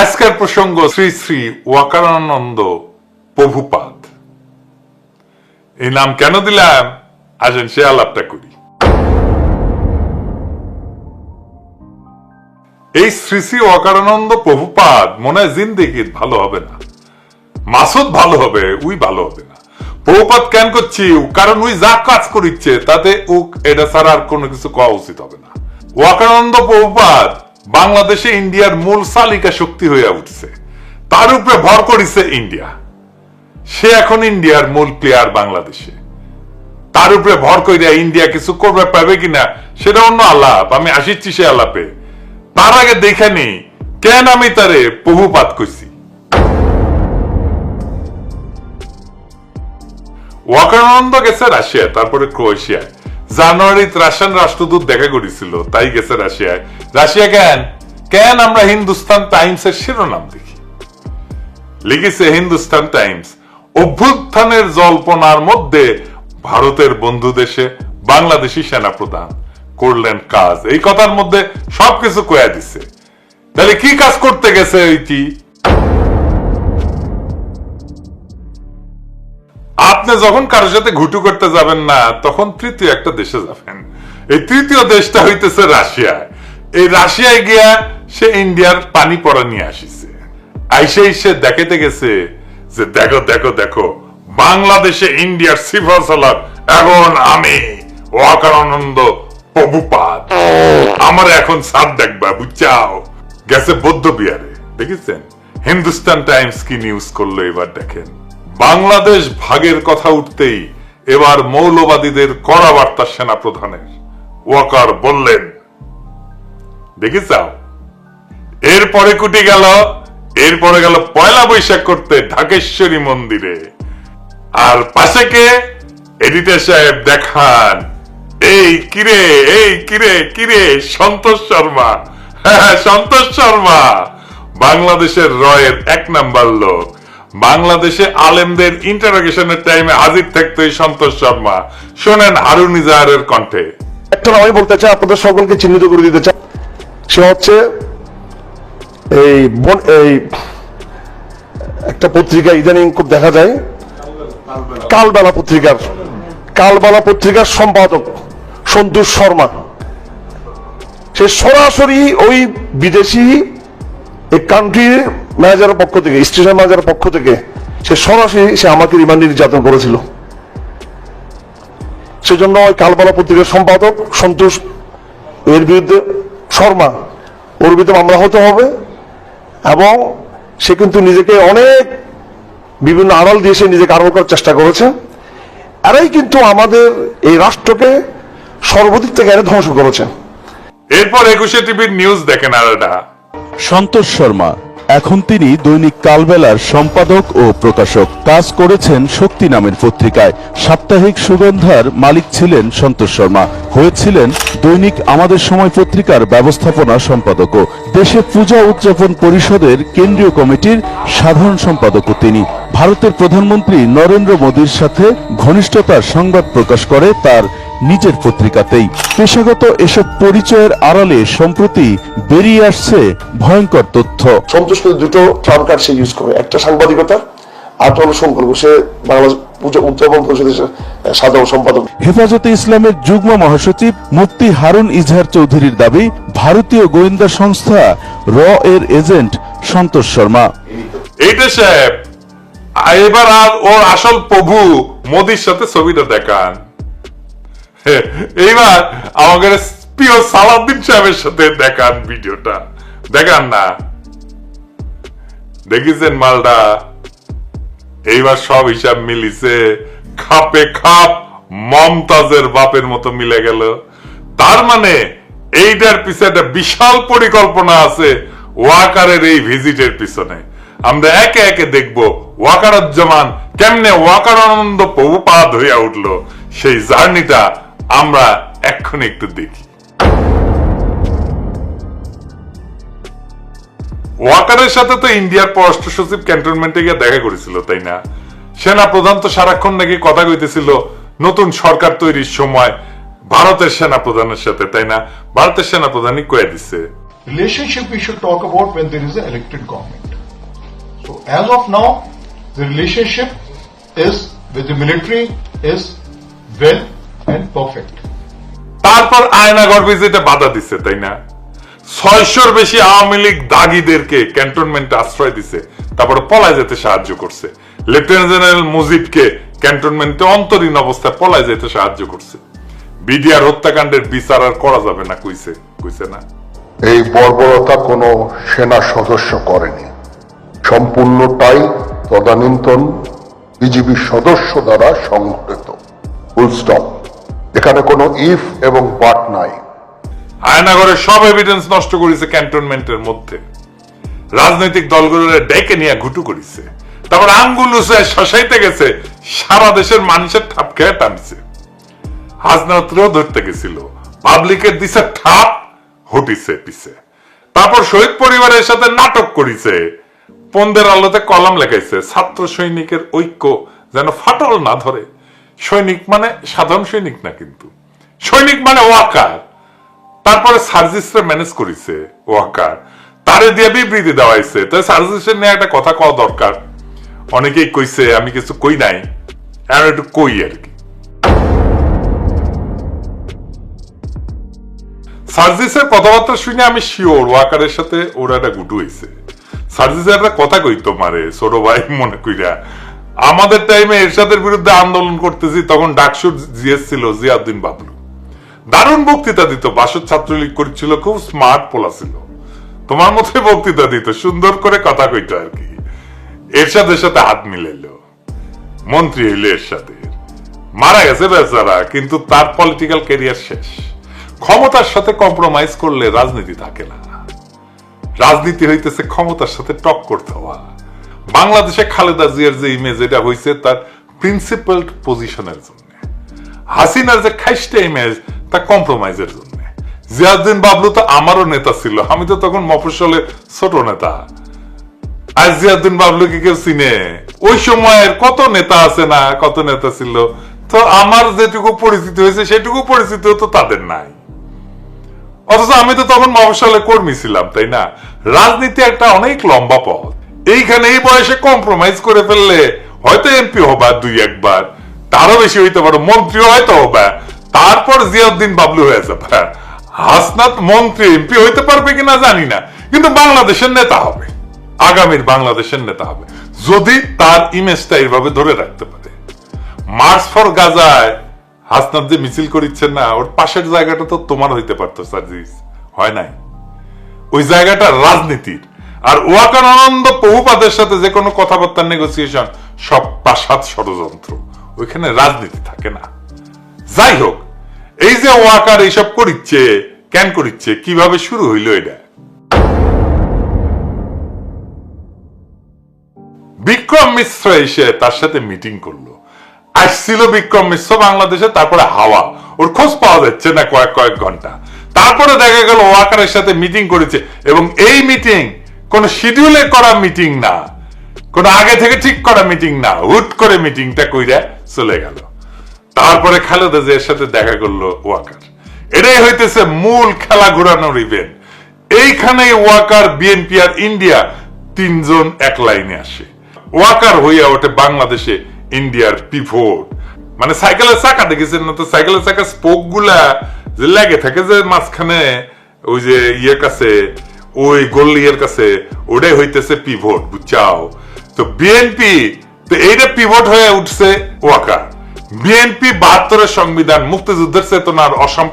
আজকের প্রসঙ্গ শ্রী শ্রী ওয়াকারানন্দ প্রভুপাদ। এই নাম কেন দিলাম? আসেন সে আলাপটা করি। এই শ্রী শ্রী অকারানন্দ প্রভুপাদ মনে হয় জিন্দিগির ভালো হবে না। মাসুদ ভালো হবে, উই ভালো হবে না। প্রভুপাদ কেন করছি? কারণ উই যা কাজ করিচ্ছে, তাতে উক, এটা ছাড়া আর কোনো কিছু কওয়া উচিত হবে না। ওয়াকানন্দ প্রভুপাদ বাংলাদেশে ইন্ডিয়ার মূল চালিকা শক্তি হয়ে উঠছে। তার উপরে ভর করিছে ইন্ডিয়া। সে এখন ইন্ডিয়ার মূল প্লেয়ার বাংলাদেশে। তার উপরে ভর কইরা ইন্ডিয়া কিছু করবে, পাবে কিনা, সেটা অন্য আলাপ। আমি আসিচ্ছি সে আলাপে। তার আগে দেখে নি কেন আমি তারে প্রভুপাত কইছি। ওয়াকানন্দ গেছে রাশিয়া, তারপরে ক্রোয়েশিয়ায় জানুয়ারিতে রাশিয়ান রাষ্ট্রদূত দেখা করেছিল, তাই গেছে রাশিয়ায়। রাশিয়া কেন? কেন আমরা হিন্দুস্তান টাইমস এর শিরোনাম দেখি? লিখেছে হিন্দুস্তান টাইমস, অভ্যুত্থানের জল্পনার মধ্যে ভারতের বন্ধু দেশে বাংলাদেশি সেনা প্রধান করলেন কাজ। এই কথার মধ্যে সবকিছু কয়া দিছে। তাহলে কি কাজ করতে গেছে ওইটি আপনি যখন কারোর সাথে ঘুটু করতে যাবেন না, তখন তৃতীয় একটা দেশে যাবেন। এই তৃতীয় দেশটা হইতেছে রাশিয়া এই রাশিয়ায় গিয়া সে ইন্ডিয়ার পানি পড়া নিয়ে আসিছে। আইসে এসে দেখাতে গেছে যে, দেখো দেখো দেখো, বাংলাদেশে ইন্ডিয়ার সিফা সালার এখন আমি ওয়াকারানন্দ প্রভুপাত আমার এখন সাপ দেখবা, বুঝছাও? গেছে বৌদ্ধ বিহারে দেখেছেন? হিন্দুস্তান টাইমস কি নিউজ করল এবার দেখেন। বাংলাদেশ ভাগের কথা উঠতেই এবার মৌলবাদীদের কড়া বার্তা সেনা প্রধানের ওয়াকার বললেন দেখেছাও এরপরে কুটি গেল এরপরে গেল পয়লা বৈশাখ করতে ঢাকেশ্বরী মন্দিরে। আর পাশে কে? এডিটর সাহেব দেখান। এই কিরে এই কিরে কিরে সন্তোষ শর্মা। হ্যাঁ, সন্তোষ শর্মা। বাংলাদেশের রয়ের এক নাম্বার লোক। বাংলাদেশে আলেমদের ইন্টারোগেশনের টাইমে হাজির থাকতো এই সন্তোষ শর্মা। শোনেন হারুন ইজাহারের কণ্ঠে। একটা আমি বলতে চাই, আপনাদের সকলকে চিহ্নিত করে দিতে চাই। সে হচ্ছে এই এই একটা পত্রিকা, ইদানিং খুব দেখা যায়। কালবেলা পত্রিকার কালবেলা পত্রিকার সম্পাদক সন্তোষ শর্মা। সে সরাসরি ওই বিদেশি কান্ট্রির ম্যানেজারের পক্ষ থেকে স্টেশন ম্যানেজারের পক্ষ থেকে সে সরাসরি সে আমাকে রিমান্ডে নির্যাতন করেছিল। সেজন্য ওই কালবালা পত্রিকার সম্পাদক সন্তোষ এর বিরুদ্ধে শর্মা ওর বিরুদ্ধে মামলা হতে হবে এবং সে কিন্তু নিজেকে অনেক বিভিন্ন আড়াল দিয়ে সে নিজেকে আড়াল করার চেষ্টা করেছে। এরাই কিন্তু আমাদের এই রাষ্ট্রকে সর্বদিক থেকে এরা ধ্বংস করেছে। এরপর একুশে টিভির নিউজ দেখেন আর এটা সন্তোষ শর্মা এখন তিনি দৈনিক কালবেলার সম্পাদক ও প্রকাশক। কাজ করেছেন শক্তি নামের পত্রিকায়। সাপ্তাহিক সুগন্ধার মালিক ছিলেন সন্তোষ শর্মা। হয়েছিলেন দৈনিক আমাদের সময় পত্রিকার ব্যবস্থাপনা সম্পাদকও। দেশে পূজা উদযাপন পরিষদের কেন্দ্রীয় কমিটির সাধারণ সম্পাদকও তিনি। ভারতের প্রধানমন্ত্রী নরেন্দ্র মোদীর সাথে ঘনিষ্ঠতার সংবাদ প্রকাশ করে তার নিজের পত্রিকাতেই। পেশাগত এসব পরিচয়ের আড়ালে সম্প্রতি বেরিয়ে আসছে ভয়ঙ্কর তথ্য। সন্তোষ কিন্তু দুটো ট্রাম কার্ড সে ইউজ করে। একটা সাংবাদিকতার আর হলো সম্পর্ক সে বাংলাদেশ পূজা উদযাপন পরিষদের সাধারণ সম্পাদক। হেফাজতে ইসলামের যুগ্ম মহাসচিব মুফতি হারুন ইজহার চৌধুরীর দাবি ভারতীয় গোয়েন্দা সংস্থা র এর এজেন্ট সন্তোষ শর্মা। এইটা সাহেব এবার আর ওর আসল প্রভু মোদির সাথে ছবিটা দেখান। এইবার প্রিয় সাহেবের সাথে দেখান ভিডিওটা। দেখান না। মালটা? এইবার সব হিসাব মিলিছে, খাপে খাপ মমতাজের বাপের মতো মিলে গেল। তার মানে এইটার পিছনে একটা বিশাল পরিকল্পনা আছে ওয়াকারের এই ভিজিটের পিছনে। আমরা একে একে দেখব ওয়াকারুজ্জামান কেমনে ওয়াকার আনন্দ প্রভুপাত হইয়া উঠল। সেই জার্নিটা আমরা এক্ষুনি একটু দেখি। ওয়াকারের সাথে তো ইন্ডিয়ার পররাষ্ট্র সচিব ক্যান্টনমেন্টে গিয়ে দেখা করেছিল তাই না? সেনা প্রধান তো সারাক্ষণ নাকি কথা কইতেছিল নতুন সরকার তৈরির সময় ভারতের সেনা প্রধানের সাথে তাই না? ভারতের সেনা প্রধানই কয়ে দিচ্ছে relationship we should talk about when there is an elected government. So as of now, the relationship is with the military is well and perfect. তারপর আয়নাগর ভিজিটে বাধা দিচ্ছে তাই না? ছয়শোর বেশি আওয়ামী লীগ দাগিদেরকে ক্যান্টনমেন্টে আশ্রয় দিছে তারপরে পলায় যেতে সাহায্য করছে। লেফটেন্যান্ট জেনারেল মুজিবকে ক্যান্টনমেন্টে অন্তরীণ অবস্থায় পলায় যেতে সাহায্য করছে। বিডিআর হত্যাকাণ্ডের বিচার আর করা যাবে না কইছে কইছে না। এই বর্বরতা কোনো সেনা সদস্য করেনি। সম্পূর্ণটাই তদানীন্তন বিজিবি সদস্য দ্বারা সংঘটিত। ফুল স্টপ এখানে কোনো ইফ এবং বাট নাই। আয়নাগরের সব এভিডেন্স নষ্ট করেছে ক্যান্টনমেন্টের মধ্যে। রাজনৈতিক দলগুলোর ডেকে নিয়ে ঘুটু করেছে। তারপর আঙ্গুল উঁচায় শশাইতে গেছে, সারা দেশের মানুষের ঠাপ খেয়ে টানছে। হাজনাত্রেও ধরতে গেছিল। পাবলিকের দিছে ঠাপ হটিছে পিছে। তারপর শহীদ পরিবারের সাথে নাটক করিছে। পন্দের আলোতে কলাম লেখাইছে, ছাত্র সৈনিকের ঐক্য যেন ফাটল না ধরে। সৈনিক মানে সাধারণ সৈনিক না কিন্তু। সৈনিক মানে ওয়াকার। তারপরে সার্জিসরা ম্যানেজ করেছে ওয়াকার। তারে দিয়ে বিবৃতি দেওয়া হয়েছে তাই সার্জিসের নিয়ে একটা কথা কওয়া দরকার। অনেকেই কইছে, আমি কিছু কই নাই। আর একটু কই আর কি। সার্জিসের কথাবার্তা শুনে আমি শিওর ওয়াকারের সাথে ওরা একটা গুটু হয়েছে সার্জিসের একটা কথা কইতো মারে, ছোট ভাই, মনে কইরা। আমাদের টাইমে এরশাদের বিরুদ্ধে আন্দোলন করতেছি, তখন ডাকসুর জিএস ছিল, জিয়াউদ্দিন বাবলু। দারুণ বক্তৃতা দিত বাসদ ছাত্রলীগ করছিল, খুব স্মার্ট পোলা ছিল। তোমার মতোই বক্তৃতা দিত, সুন্দর করে কথা কইত আর কি। এরশাদের সাথে হাত মিলাইলো। মন্ত্রী হইল এরশাদের। মারা গেছে বেচারা, কিন্তু তার পলিটিক্যাল ক্যারিয়ার শেষ। ক্ষমতার সাথে কম্প্রোমাইজ করলে রাজনীতি থাকে না। রাজনীতি হইতেছে ক্ষমতার সাথে টক করতে হওয়া বাংলাদেশে খালেদা জিয়ার যে ইমেজ এটা হয়েছে তার প্রিন্সিপাল পজিশনের জন্য। হাসিনার যে খাইস্টে ইমেজ তা কম্প্রোমাইজের জন্য। জিয়াউদ্দিন বাবলু তো আমারও নেতা ছিল, আমি তো তখন মফস্বলে ছোট নেতা। আর জিয়াউদ্দিন বাবলুকে কেউ চিনে? ওই সময়ের কত নেতা আছে না, কত নেতা ছিল? তো আমার যেটুকু পরিচিতি হয়েছে, সেটুকু পরিচিতি তো তাদের নাই। অথচ আমি তো তখন মফস্বলে কর্মী ছিলাম, তাই না? রাজনীতি একটা অনেক লম্বা পথ। এইখানে এই বয়সে কম্প্রোমাইজ করে ফেললে হয়তো এমপি হবা দুই একবার, তারও বেশি হইতে পারো, মন্ত্রীও হয়তো হবা, তারপর জিয়াউদ্দিন বাবলু হয়ে যাবে। হাসনাত মন্ত্রী এমপি হইতে পারবে কিনা জানি না, কিন্তু বাংলাদেশের নেতা হবে, আগামীর বাংলাদেশের নেতা হবে, যদি তার ইমেজটা এইভাবে ধরে রাখতে পারে। মার্চ ফর গাজায় হাসনাত যে মিছিল করিচ্ছেন না, ওর পাশের জায়গাটা তো তোমার হইতে পারতো, সার্জিস, হয় নাই? ওই জায়গাটা রাজনীতির। আর ওয়াকার আনন্দ বহুপাদের সাথে যে কোনো কথাবার্তার নেগোসিয়েশন সব প্রাসাদ ষড়যন্ত্র। ওইখানে রাজনীতি থাকে না। যাই হোক, এই যে ওয়াকার এইসব করিচ্ছে, কেন করিচ্ছে, কীভাবে শুরু হইল এটা? বিক্রম মিশ্র এসে তার সাথে মিটিং করল। আসছিল বিক্রম মিশ্র বাংলাদেশে, তারপরে হাওয়া। ওর খোঁজ পাওয়া যাচ্ছে না কয়েক কয়েক ঘণ্টা। তারপরে দেখা গেল ওয়াকারের সাথে মিটিং করেছে এবং এই মিটিং কোন শিডিউলে করা মিটিং না। কোন আগে থেকে ঠিক করা মিটিং না। হুট করে মিটিংটা কইরা চলে গেল। তারপরে খালেদা জিয়ার সাথে দেখা করল ওয়াকার। এটাই হইতেছে মূল খেলা ঘোরানোর ইভেন্ট এইখানে ওয়াকার বিএনপি আর ইন্ডিয়া তিনজন এক লাইনে আসে। ওয়াকার হইয়া ওঠে বাংলাদেশে ইন্ডিয়ার পিভোট মানে সাইকেলের চাকা, দেখেছেন না তো? সাইকেলের চাকা স্পোকগুলা যে লেগে থাকে যে মাঝখানে ওই যে ইয়ের কাছে ওই গোল্লিয়ের কাছে ওটাই হইতেছে পিভোট বুঝছাও? তো বিএনপি তো এইটা পিভট হয়ে উঠছে ওয়াকা। বিএনপি বাহাত্তরের সংবিধান, মুক্তিযুদ্ধের চেতনার অসম